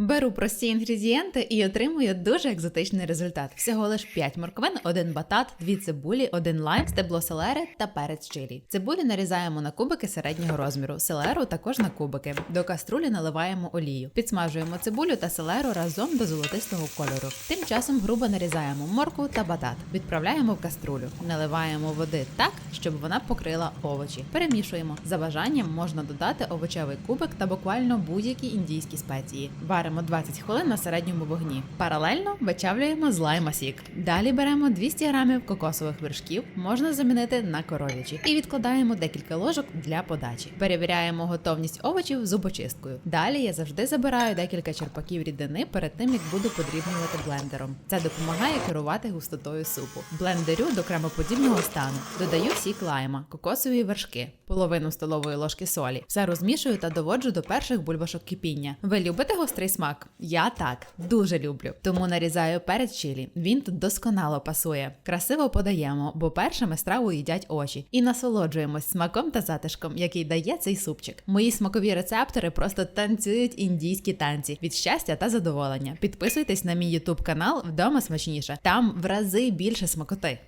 Беру прості інгредієнти і отримую дуже екзотичний результат. Всього лиш 5 морквин, 1 батат, 2 цибулі, 1 лайм, стебло селери та перець чилі. Цибулю нарізаємо на кубики середнього розміру, селеру також на кубики. До каструлі наливаємо олію. Підсмажуємо цибулю та селеру разом до золотистого кольору. Тим часом грубо нарізаємо моркву та батат. Відправляємо в каструлю, наливаємо води так, щоб вона покрила овочі. Перемішуємо. За бажанням можна додати овочевий кубик та буквально будь-які індійські спеції. Варимо 20 хвилин на середньому вогні. Паралельно вичавлюємо з лайма сік. Далі беремо 200 грамів кокосових вершків, можна замінити на коров'ячі, і відкладаємо декілька ложок для подачі. Перевіряємо готовність овочів зубочисткою. Далі я завжди забираю декілька черпаків рідини перед тим, як буду подрібнювати блендером. Це допомагає керувати густотою супу. Блендерю до кремоподібного стану. Додаю сік лайма, кокосові вершки, половину столової ложки солі. Все розмішую та доводжу до перших бульбашок кипіння. Ви любите гострий смак? Я так дуже люблю. Тому нарізаю перець чилі. Він тут досконало пасує. Красиво подаємо, бо першими страву їдять очі. І насолоджуємось смаком та затишком, який дає цей супчик. Мої смакові рецептори просто танцюють індійські танці від щастя та задоволення. Підписуйтесь на мій ютуб канал вдома смачніше. Там в рази більше смакоти.